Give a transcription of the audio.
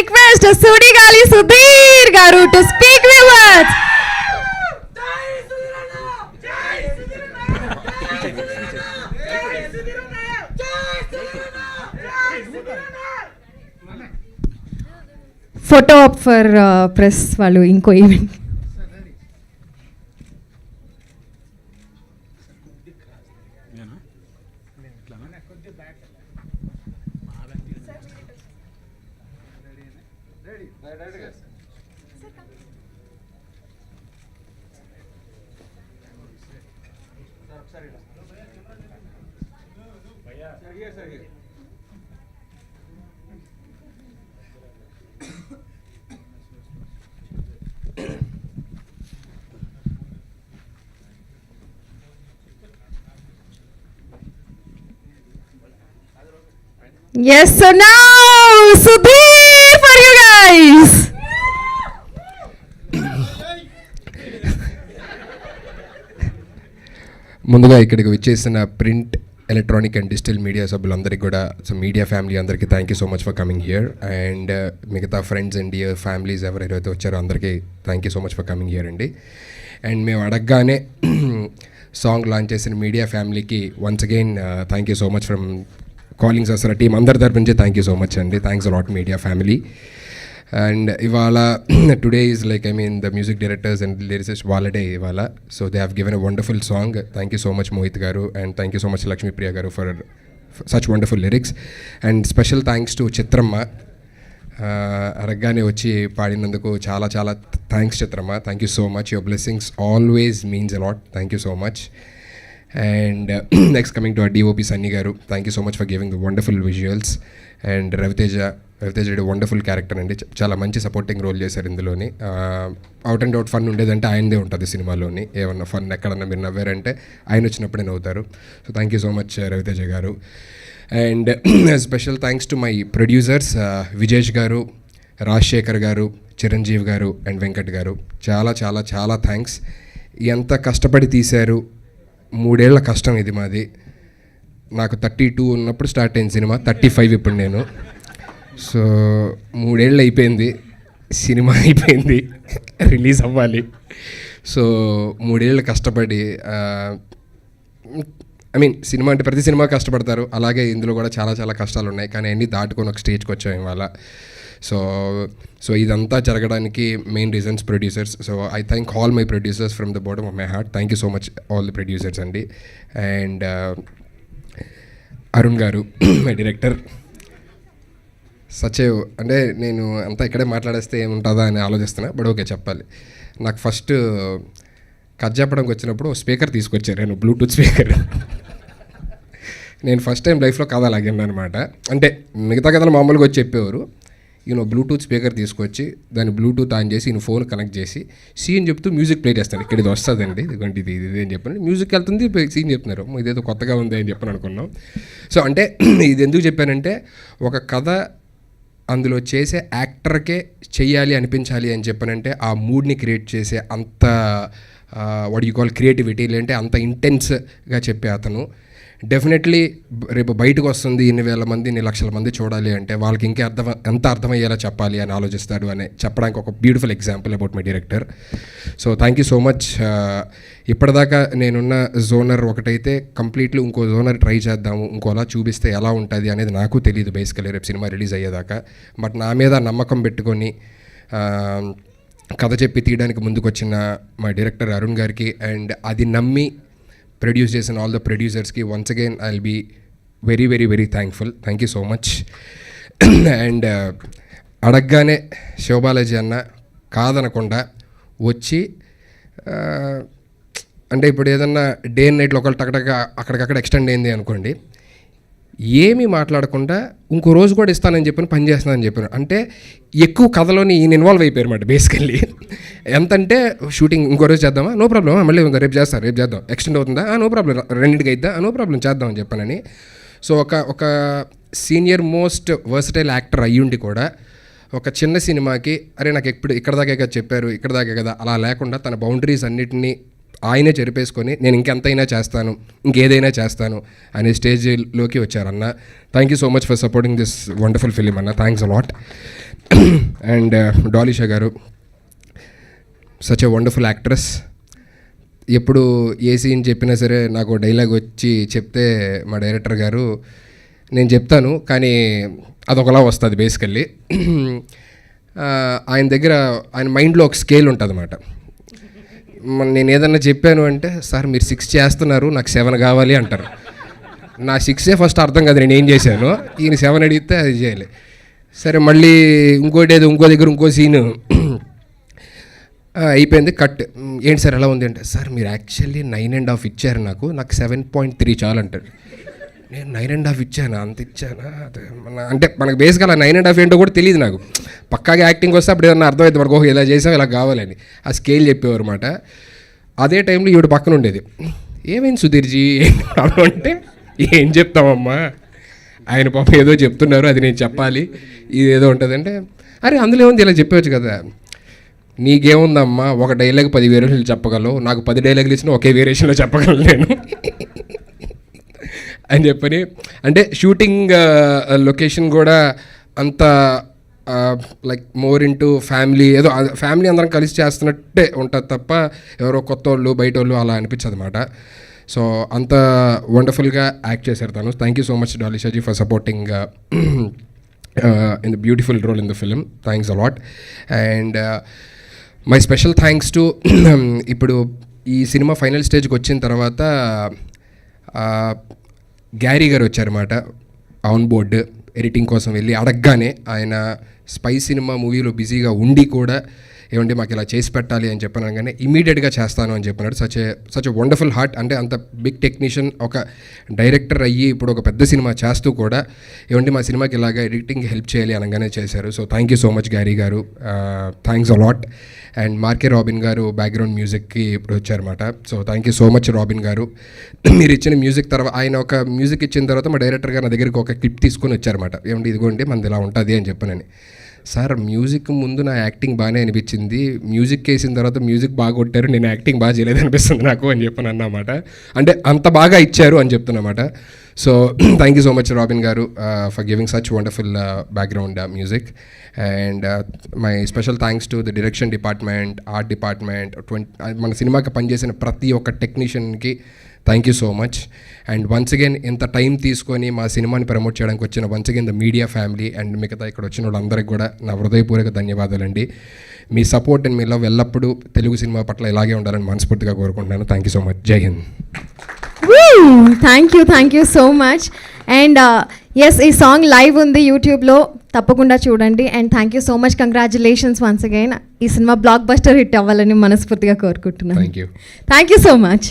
Request Sudigali Sudheer గారు to speak viewers photo up for press వాళ్ళు ఇంకో event yes so now Sudheer for you guys. ముందుగా ఇక్కడికి వచ్చేసిన print electronic and digital media సభ్యులందరికీ కూడా సో మీడియా ఫ్యామిలీ అందరికీ thank you so much for coming here and మిగతా friends and year families ఎవరైతే వచ్చారో అందరికీ thank you so much for coming here అండి. అండ్ మేము అడగగానే సాంగ్ లాంచ్ చేసిన మీడియా ఫ్యామిలీకి once again thank you so much from callings అసలు టీం అందరి తరపు నుంచి థ్యాంక్ యూ సో మచ్ అండి thanks a lot media family and ఇవాళ today is like I mean the music directors and lyricist వాళ్ళడే ఇవాళ. So they have given a wonderful song thank you so much Mohit గారు. And thank you so much Lakshmipriya గారు for such wonderful lyrics and special thanks to Chitramma అరగ్గానే వచ్చి పాడినందుకు చాలా చాలా thanks Chitramma thank you so much your blessings always means a lot thank you so much and next coming to DOP Sunny గారు. Thank you so much for giving the wonderful visuals and Raviteja Raviteja wonderful character అండి. చాలా మంచి supporting role చేశారు ఇందులోని. Out and out fun ఉండేదంటే ఆయనదే ఉంటుంది సినిమాలోని. ఏమన్నా ఫన్ ఎక్కడన్నా మీరు నవ్వారంటే ఆయన వచ్చినప్పుడే నవ్వుతారు. So thank you so much Raviteja గారు. And special thanks to my producers Vijesh గారు రాజశేఖర్ గారు చిరంజీవి గారు అండ్ వెంకట్ గారు. చాలా చాలా చాలా థ్యాంక్స్ ఎంత కష్టపడి తీశారు? మూడేళ్ళ కష్టం ఇది మాది. నాకు థర్టీ టూ ఉన్నప్పుడు స్టార్ట్ అయింది సినిమా. థర్టీ ఫైవ్ ఇప్పుడు నేను. సో మూడేళ్ళు అయిపోయింది సినిమా అయిపోయింది రిలీజ్ అవ్వాలి. సో మూడేళ్ళు కష్టపడి ఐ మీన్ సినిమా అంటే ప్రతి సినిమా కష్టపడతారు. అలాగే ఇందులో కూడా చాలా చాలా కష్టాలు ఉన్నాయి. కానీ అన్నీ దాటుకొని ఒక స్టేజ్కి వచ్చాం ఇవాళ. సో సో ఇదంతా జరగడానికి main reasons producers. So I thank all my producers from the bottom of my heart. Thank you so much all the producers అండి. And Arun garu my director సచేవ్ అంటే నేను అంతా ఇక్కడే మాట్లాడేస్తే ఏముంటుందా అని ఆలోచిస్తున్నా బట్ ఓకే చెప్పాలి. నాకు ఫస్ట్ కట్ చెప్పడానికి వచ్చినప్పుడు స్పీకర్ తీసుకొచ్చారు నేను బ్లూటూత్ స్పీకర్. నేను ఫస్ట్ టైం లైఫ్లో కథ లాగాను అనమాట అంటే మిగతా కథలు మామూలుగా వచ్చి చెప్పేవారు. ఈయన బ్లూటూత్ స్పీకర్ తీసుకొచ్చి దాన్ని బ్లూటూత్ ఆన్ చేసి ఈయన ఫోన్ కనెక్ట్ చేసి సీన్ చెప్తూ మ్యూజిక్ ప్లే చేస్తాను ఇక్కడ ఇది వస్తుందండి ఇదిగోండి ఇది ఇది ఇది అని చెప్పాను మ్యూజిక్ వెళ్తుంది సీన్ చెప్తున్నారు. ఇదేదో కొత్తగా ఉంది అని చెప్పని అనుకున్నాం. సో అంటే ఇది ఎందుకు చెప్పానంటే ఒక కథ అందులో చేసే యాక్టర్కే చెయ్యాలి అనిపించాలి అని చెప్పనంటే ఆ మూడ్ని క్రియేట్ చేసే అంత వాట్ యూ కాల్ క్రియేటివిటీ లేదంటే అంత ఇంటెన్స్గా చెప్పే అతను. డెఫినెట్లీ రేపు బయటకు వస్తుంది ఇన్ని వేల మంది ఇన్ని లక్షల మంది చూడాలి అంటే వాళ్ళకి ఇంకా అర్థం ఎంత అర్థమయ్యేలా చెప్పాలి అని ఆలోచిస్తాడు అని చెప్పడానికి ఒక beautiful example about my director so thank you so much ఇప్పటిదాకా నేనున్న జోనర్ ఒకటైతే కంప్లీట్లీ ఇంకో జోనర్ ట్రై చేద్దాము ఇంకోలా చూపిస్తే ఎలా ఉంటుంది అనేది నాకు తెలియదు బేసికలీ రేపు సినిమా రిలీజ్ అయ్యేదాకా. బట్ నా మీద నమ్మకం పెట్టుకొని um, కథ చెప్పి తీయడానికి ముందుకొచ్చిన మా డైరెక్టర్ అరుణ్ గారికి అండ్ అది నమ్మి ప్రొడ్యూస్ చేసిన all the ప్రొడ్యూసర్స్కి once again I will be very very very thankful thank you so much and అడగగానే శివబాలాజీ అన్న కాదనకుండా వచ్చి అంటే ఇప్పుడు ఏదన్నా డే అండ్ నైట్లో ఒకళ్ళు టకటక అక్కడికక్కడ ఎక్స్టెండ్ అయింది అనుకోండి ఏమీ మాట్లాడకుండా ఇంకో రోజు కూడా ఇస్తానని చెప్పని పని చేస్తున్నానని చెప్పాను. అంటే ఎక్కువ కథలోని ఈయన ఇన్వాల్వ్ అయిపోయారు అనమాట బేసికల్లీ ఎంతంటే షూటింగ్ ఇంకో రోజు చేద్దామా? నో ప్రాబ్లమ్ మళ్ళీ ఇంకా రేపు చేస్తా రేపు చేద్దాం. ఎక్స్టెండ్ అవుతుందా? నో ప్రాబ్లం రెండింటికి అయిద్దా? నో ప్రాబ్లం చేద్దామని చెప్పానని. సో ఒక ఒక సీనియర్ మోస్ట్ వర్సటైల్ యాక్టర్ అయ్యుండి కూడా ఒక చిన్న సినిమాకి అరే నాకు ఎప్పుడు ఇక్కడ దాకా కదా చెప్పారు ఇక్కడ దాకా కదా అలా లేకుండా తన బౌండరీస్ అన్నిటినీ ఆయనే చెరిపేసుకొని నేను ఇంకెంతైనా చేస్తాను ఇంకేదైనా చేస్తాను అనే స్టేజ్లోకి వచ్చారన్న thank you so much for supporting this wonderful film అన్న. Thanks a lot and Dalisha గారు సచ్ ఎ వండర్ఫుల్ యాక్ట్రెస్ ఎప్పుడు ఏ సీన్ చెప్పినా సరే నాకు డైలాగ్ వచ్చి చెప్తే మా డైరెక్టర్ గారు నేను చెప్తాను కానీ అదొకలా వస్తుంది బేసికల్లీ. ఆయన దగ్గర ఆయన మైండ్లో ఒక స్కేల్ ఉంటుంది అన్నమాట నేను ఏదన్నా చెప్పాను అంటే సార్ మీరు సిక్స్ చేస్తున్నారు నాకు సెవెన్ కావాలి అంటారు. నా సిక్సే ఫస్ట్ అర్థం కాదు నేను ఏం చేశాను. ఈయన సెవెన్ అడిగితే అది చేయాలి. సరే మళ్ళీ ఇంకోటి ఏదో ఇంకో దగ్గర ఇంకో సీను అయిపోయింది కట్ ఏంటి సార్ ఎలా ఉంది అంటే సార్ మీరు యాక్చువల్లీ నైన్ అండ్ హాఫ్ ఇచ్చారు నాకు నాకు సెవెన్ పాయింట్ త్రీ చాలు అంటారు. నేను నైన్ అండ్ హాఫ్ ఇచ్చాను? అంత ఇచ్చానా? అదే మన అంటే మనకు బేసిక్గా అలా నైన్ అండ్ హాఫ్ ఏంటో కూడా తెలియదు నాకు. పక్కాగా యాక్టింగ్ వస్తే అప్పుడు ఏదన్నా అర్థమైంది మనకు ఓహో ఇలా చేసాం ఇలా కావాలని. ఆ స్కేల్ చెప్పేవారు అనమాట అదే టైంలో ఈవిడ పక్కన ఉండేది. ఏమైంది సుధీర్జీ? ఏం ప్రాబ్లం అంటే ఏం చెప్తామమ్మా ఆయన పాపం ఏదో చెప్తున్నారు అది నేను చెప్పాలి. ఇది ఏదో ఉంటుందంటే అరే అందులో ఏముంది? ఇలా చెప్పవచ్చు కదా. నీకేముందమ్మా? ఒక డైలాగ్ పది వేరియేషన్లు చెప్పగలవు. నాకు పది డైలాగులు ఇచ్చిన ఒకే వేరియేషన్లో చెప్పగలను నేను. అని చెప్పని అంటే షూటింగ్ లొకేషన్ uh, కూడా అంత లైక్ మోర్ ఇంటూ ఫ్యామిలీ ఏదో ఫ్యామిలీ అందరం కలిసి చేస్తున్నట్టే ఉంటుంది తప్ప ఎవరో కొత్త వాళ్ళు బయట వాళ్ళు అలా అనిపించదు అనమాట సో అంత వండర్ఫుల్గా యాక్ట్ చేశారు తను. Thank you so much డాలిషాజీ for supporting in the beautiful role in the film thanks a lot and my special thanks to ఇప్పుడు ఈ సినిమా ఫైనల్ స్టేజ్కి వచ్చిన తర్వాత uh, గ్యారీ గారు వచ్చారన్నమాట. ఆన్ బోర్డ్ ఎడిటింగ్ కోసం వెళ్ళి అడగగానే ఆయన స్పై సినిమా మూవీలో బిజీగా ఉండి కూడా ఏమండి మాకు ఇలా చేసి పెట్టాలి అని చెప్పాను అనగానే ఇమీడియట్గా చేస్తాను అని చెప్పినాడు. Such a such wonderful heart అంటే అంత బిగ్ టెక్నీషియన్ ఒక డైరెక్టర్ అయ్యి ఇప్పుడు ఒక పెద్ద సినిమా చేస్తూ కూడా ఏమండి మా సినిమాకి ఇలాగ ఎడిటింగ్ హెల్ప్ చేయాలి అనగానే చేశారు. So thank you so much Garry గారు. Thanks a lot and Mark K Robin గారు బ్యాక్గ్రౌండ్ మ్యూజిక్కి ఇప్పుడు వచ్చారన్నమాట. So thank you so much Robin గారు. మీరు ఇచ్చిన మ్యూజిక్ తర్వాత ఆయన ఒక మ్యూజిక్ ఇచ్చిన తర్వాత మా డైరెక్టర్ గారు నా దగ్గరికి ఒక క్లిప్ తీసుకొని వచ్చారన్నమాట. ఏమంటే ఇదిగోండి మనది ఇలా ఉంటుంది అని చెప్పానని. సార్ మ్యూజిక్ ముందు నా యాక్టింగ్ బాగానే అనిపించింది. మ్యూజిక్ వేసిన తర్వాత మ్యూజిక్ బాగా కొట్టారు నేను యాక్టింగ్ బాగా చేయలేదు అనిపిస్తుంది నాకు అని చెప్పాను అన్నమాట. అంటే అంత బాగా ఇచ్చారు అని చెప్తున్నమాట. So thank you so much Robin గారు for giving such wonderful background music and my special thanks to the direction department art department twenty మన సినిమాకి పనిచేసిన ప్రతి ఒక్క టెక్నీషియన్కి thank you so much and once again ఇంత టైం తీసుకొని మా సినిమాని ప్రమోట్ చేయడానికి వచ్చిన once again the media family and మిగతా ఇక్కడ వచ్చిన వాళ్ళందరికీ కూడా నా హృదయపూర్వక ధన్యవాదాలండి. మీ సపోర్ట్ అండ్ మీ లవ్ ఎల్లప్పుడూ తెలుగు సినిమా పట్ల ఇలాగే ఉండాలని మనస్ఫూర్తిగా కోరుకుంటున్నాను. Thank you so much Jai Hind thank you thank you so much and yes ఈ సాంగ్ లైవ్ ఉంది యూట్యూబ్లో తప్పకుండా చూడండి. And thank you so much congratulations once again ఈ సినిమా బ్లాక్ బస్టర్ హిట్ అవ్వాలని మనస్ఫూర్తిగా కోరుకుంటున్నాను. Thank you thank you so much